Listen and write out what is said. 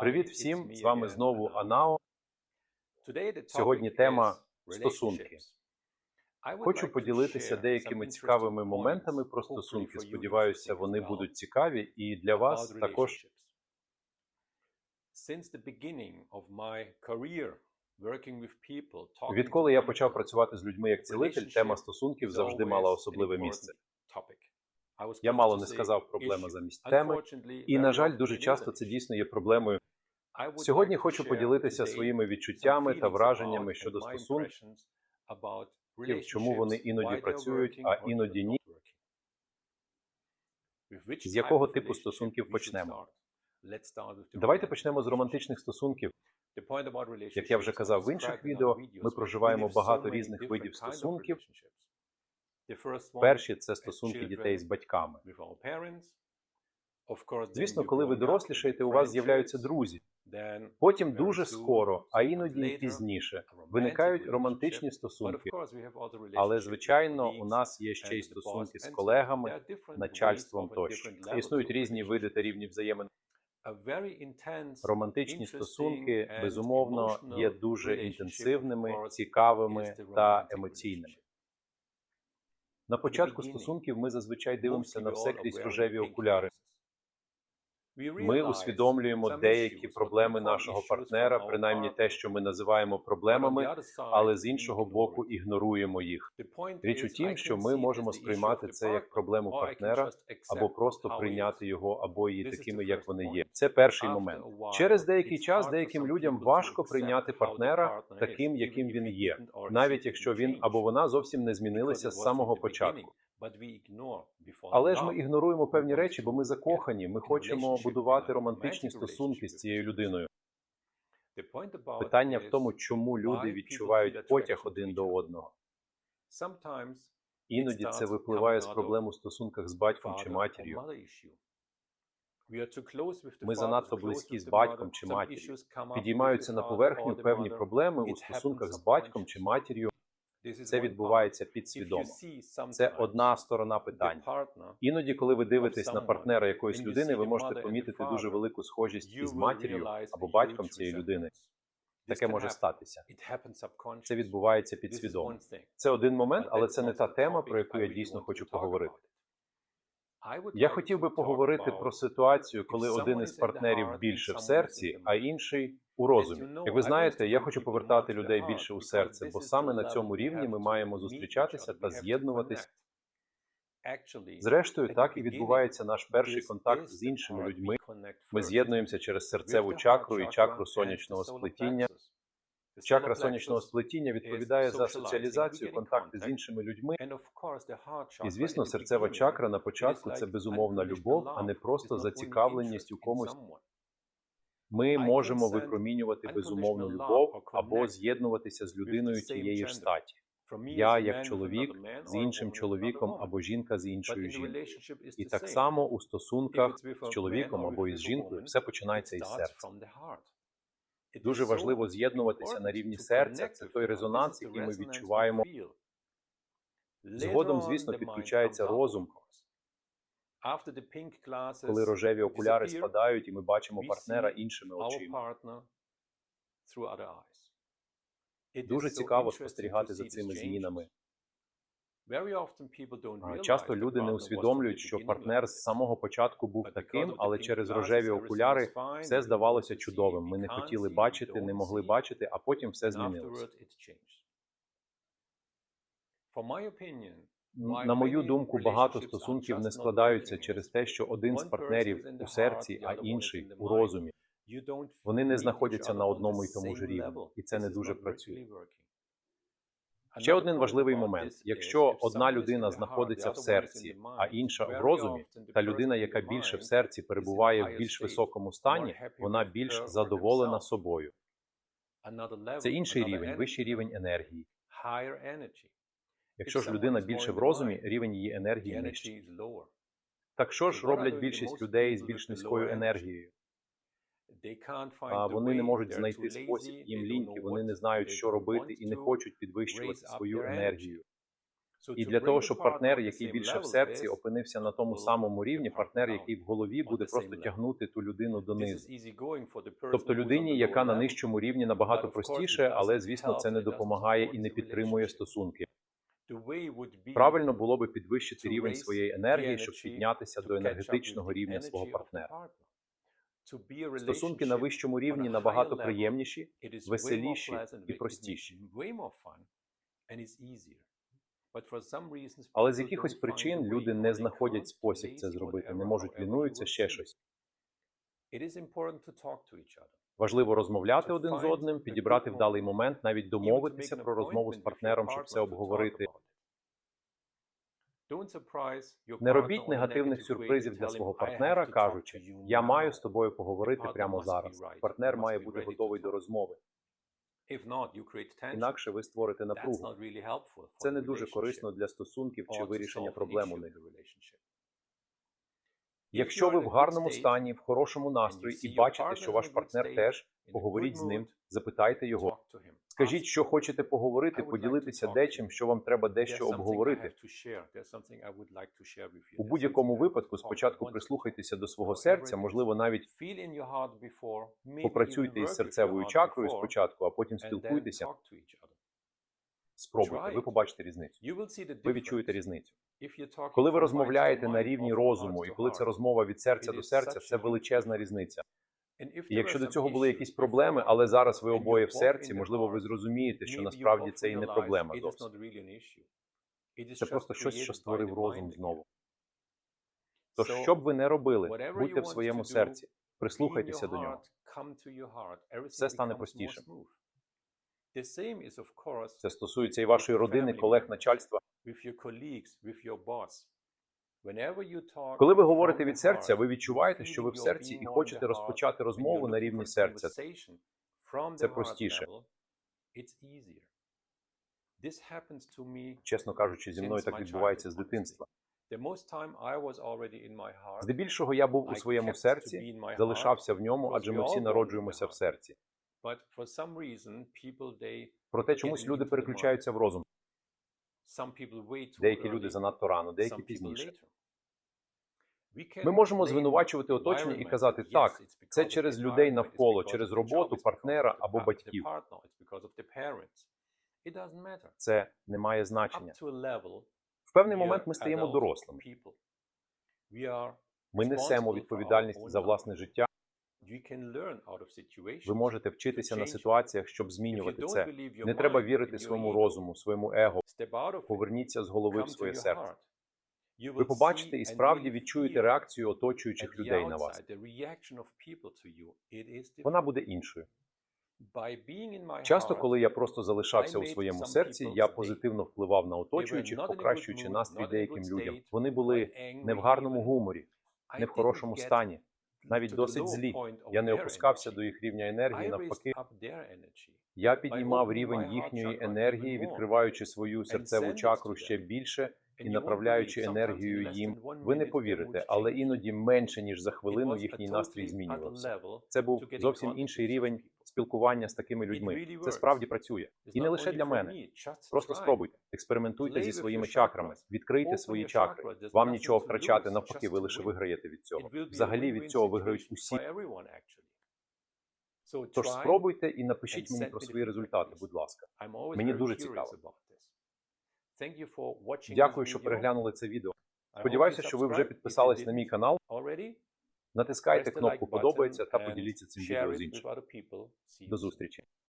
Привіт всім! З вами знову Анао. Сьогодні тема стосунки. Хочу поділитися деякими цікавими моментами про стосунки. Сподіваюся, вони будуть цікаві і для вас також. Відколи я почав працювати з людьми як цілитель, тема стосунків завжди мала особливе місце. Я мало не сказав проблема замість теми, і на жаль, дуже часто це дійсно є проблемою. Сьогодні хочу поділитися своїми відчуттями та враженнями щодо стосунків, чому вони іноді працюють, а іноді ні. З якого типу стосунків почнемо? Давайте почнемо з романтичних стосунків. Як я вже казав в інших відео, ми проживаємо багато різних видів стосунків. Перші це стосунки дітей з батьками. Звісно, коли ви дорослішаєте, у вас з'являються друзі. Потім дуже скоро, а іноді і пізніше, виникають романтичні стосунки. Але звичайно, у нас є ще й стосунки з колегами, начальством тощо. Існують різні види та рівні взаємин. Романтичні стосунки безумовно є дуже інтенсивними, цікавими та емоційними. На початку стосунків ми зазвичай дивимося на все крізь рожеві окуляри. Ми усвідомлюємо деякі проблеми нашого партнера, принаймні те, що ми називаємо проблемами, але з іншого боку ігноруємо їх. Річ у тім, що ми можемо сприймати це як проблему партнера, або просто прийняти його, або її такими, як вони є. Це перший момент. Через деякий час деяким людям важко прийняти партнера таким, яким він є, навіть якщо він або вона зовсім не змінилися з самого початку. Але ж ми ігноруємо певні речі, бо ми закохані. Ми хочемо будувати романтичні стосунки з цією людиною. Питання в тому, чому люди відчувають потяг один до одного. Іноді це випливає з проблем у стосунках з батьком чи матір'ю. Ми занадто близькі з батьком чи матір'ю. Підіймаються на поверхню певні проблеми у стосунках з батьком чи матір'ю. Це відбувається підсвідомо. Це одна сторона питання. Іноді, коли ви дивитесь на партнера якоїсь людини, ви можете помітити дуже велику схожість із матір'ю або батьком цієї людини. Таке може статися. Це відбувається підсвідомо. Це один момент, але це не та тема, про яку я дійсно хочу поговорити. Я хотів би поговорити про ситуацію, коли один із партнерів більше в серці, а інший у розумі. Як ви знаєте, я хочу повертати людей більше у серце, бо саме на цьому рівні ми маємо зустрічатися та з'єднуватись. Зрештою, так і відбувається наш перший контакт з іншими людьми. Ми з'єднуємося через серцеву чакру і чакру сонячного сплетіння. Чакра сонячного сплетіння відповідає за соціалізацію, контакти з іншими людьми. І, звісно, серцева чакра на початку це безумовна любов, а не просто зацікавленість у комусь. Ми можемо випромінювати безумовну любов або з'єднуватися з людиною тієї ж статі. Я, як чоловік, з іншим чоловіком або жінка з іншою жінкою. І так само у стосунках з чоловіком або із жінкою все починається із серця. Дуже важливо з'єднуватися на рівні серця. Це той резонанс, який ми відчуваємо. Згодом, звісно, підключається розум. Коли рожеві окуляри спадають, і ми бачимо партнера іншими очима. Дуже цікаво спостерігати за цими змінами. Часто люди не усвідомлюють, що партнер з самого початку був таким, але через рожеві окуляри все здавалося чудовим. Ми не хотіли бачити, не могли бачити, а потім все змінилося. На мою думку, багато стосунків не складаються через те, що один з партнерів у серці, а інший у розумі. Вони не знаходяться на одному і тому ж рівні, і це не дуже працює. Ще один важливий момент: якщо одна людина знаходиться в серці, а інша в розумі, та людина, яка більше в серці перебуває в більш високому стані, вона більш задоволена собою. Це інший рівень, вищий рівень енергії. Якщо ж людина більше в розумі, рівень її енергії нижчий. Так що ж роблять більшість людей з більш низькою енергією? А вони не можуть знайти спосіб, їм ліньки, вони не знають, що робити, і не хочуть підвищувати свою енергію. І для того, щоб партнер, який більше в серці, опинився на тому самому рівні, партнер, який в голові, буде просто тягнути ту людину донизу. Тобто людині, яка на нижчому рівні набагато простіше, але звісно, це не допомагає і не підтримує стосунки. Правильно було би підвищити рівень своєї енергії, щоб піднятися до енергетичного рівня свого партнера. Стосунки на вищому рівні набагато приємніші, веселіші і простіші. Але з якихось причин люди не знаходять спосіб це зробити, не можуть лінуються ще щось. Важливо розмовляти один з одним, підібрати вдалий момент, навіть домовитися про розмову з партнером, щоб це обговорити. Не робіть негативних сюрпризів для свого партнера, кажучи, я маю з тобою поговорити прямо зараз. Партнер має бути готовий до розмови. Інакше ви створите напругу. Це не дуже корисно для стосунків чи вирішення проблем у них. Якщо ви в гарному стані, в хорошому настрої і бачите, що ваш партнер теж, поговоріть з ним, запитайте його. Скажіть, що хочете поговорити, поділитися дечим, що вам треба дещо обговорити. У будь-якому випадку спочатку прислухайтеся до свого серця, можливо, навіть попрацюйте із серцевою чакрою спочатку, а потім спілкуйтеся. Спробуйте, ви побачите різницю. Ви відчуєте різницю. Коли ви розмовляєте на рівні розуму, і коли це розмова від серця до серця, це величезна різниця. І якщо до цього були якісь проблеми, але зараз ви обоє в серці, можливо, ви зрозумієте, що насправді це і не проблема зовсім. Це просто щось, що створив розум знову. Тож, що б ви не робили, будьте в своєму серці, прислухайтеся до нього. Все стане простішим. Це стосується і вашої родини, колег, начальства. Коли ви говорите від серця, ви відчуваєте, що ви в серці і хочете розпочати розмову на рівні серця. Це простіше. Чесно кажучи, зі мною так відбувається з дитинства. Здебільшого я був у своєму серці, залишався в ньому, адже ми всі народжуємося в серці. Проте чомусь люди переключаються в розум. Деякі люди занадто рано, деякі пізніше. Ми можемо звинувачувати оточення і казати так, це через людей навколо, через роботу, партнера або батьків. Це не має значення. В певний момент ми стаємо дорослими. Ми несемо відповідальність за власне життя. Ви можете вчитися на ситуаціях, щоб змінювати це. Не треба вірити своєму розуму, своєму его. Поверніться з голови в своє серце. Ви побачите і справді відчуєте реакцію оточуючих людей на вас. Вона буде іншою. Часто, коли я просто залишався у своєму серці, я позитивно впливав на оточуючих, покращуючи настрій деяким людям. Вони були не в гарному гуморі, не в хорошому стані, навіть досить злі. Я не опускався до їх рівня енергії. Навпаки, я піднімав рівень їхньої енергії, відкриваючи свою серцеву чакру ще більше і направляючи енергію їм. Ви не повірите, але іноді менше ніж за хвилину їхній настрій змінювався. Це був зовсім інший рівень спілкування з такими людьми. Це справді працює, і не лише для мене. Просто спробуйте, експериментуйте зі своїми чакрами, відкрийте свої чакри. Вам нічого втрачати, навпаки, ви лише виграєте від цього. Взагалі від цього виграють усі. Тож спробуйте і напишіть мені про свої результати, будь ласка. Мені дуже цікаво. Дякую, що переглянули це відео. Сподіваюся, що ви вже підписались на мій канал. Натискайте кнопку подобається та поділіться цим відео з іншими. До зустрічі.